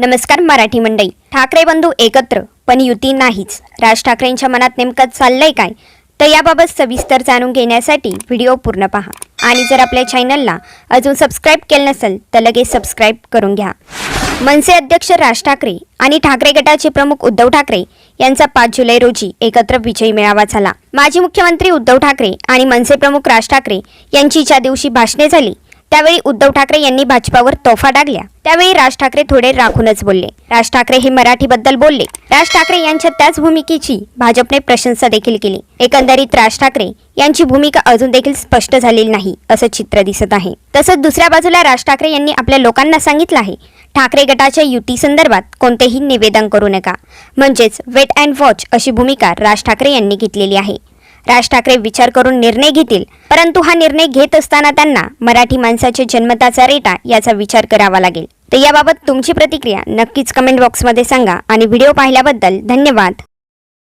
नमस्कार मराठी मंडई ठाकरे बंधू एकत्र पण युती नाहीच. राज ठाकरेंच्या मनात नेमकं चाललंय काय? तर याबाबत सविस्तर जाणून घेण्यासाठी व्हिडिओ पूर्ण पहा. आणि जर आपल्या चॅनलला अजून सबस्क्राईब केलं नसेल तर लगेच सबस्क्राईब करून घ्या. मनसे अध्यक्ष राज ठाकरे आणि ठाकरे गटाचे प्रमुख उद्धव ठाकरे यांचा पाच जुलै रोजी एकत्र विजयी मेळावा झाला. माजी मुख्यमंत्री उद्धव ठाकरे आणि मनसे प्रमुख राज ठाकरे यांची ज्या दिवशी भाषणे झाली त्यावेळी उद्धव ठाकरे यांनी भाजपावर तोफा डागल्या. त्यावेळी राज ठाकरे थोडे राखूनच बोलले. राज ठाकरे हे मराठीबद्दल बोलले. राज ठाकरे यांच्या त्याच भूमिकेची भाजपने प्रशंसा देखील केली. एकंदरीत राज ठाकरे यांची भूमिका अजून देखील स्पष्ट झालेली नाही असं चित्र दिसत आहे. तसंच दुसऱ्या बाजूला राज ठाकरे यांनी आपल्या लोकांना सांगितलं आहे ठाकरे गटाच्या युती संदर्भात कोणतेही निवेदन करू नका. म्हणजेच वेट अँड वॉच अशी भूमिका राज ठाकरे यांनी घेतलेली आहे. राज ठाकरे विचार करून निर्णय घेतील परंतु हा निर्णय घेत असताना त्यांना मराठी माणसाच्या जन्मताचा रेटा याचा विचार करावा लागेल. तर याबाबत तुमची प्रतिक्रिया नक्कीच कमेंट बॉक्समध्ये सांगा आणि व्हिडिओ पाहिल्याबद्दल धन्यवाद.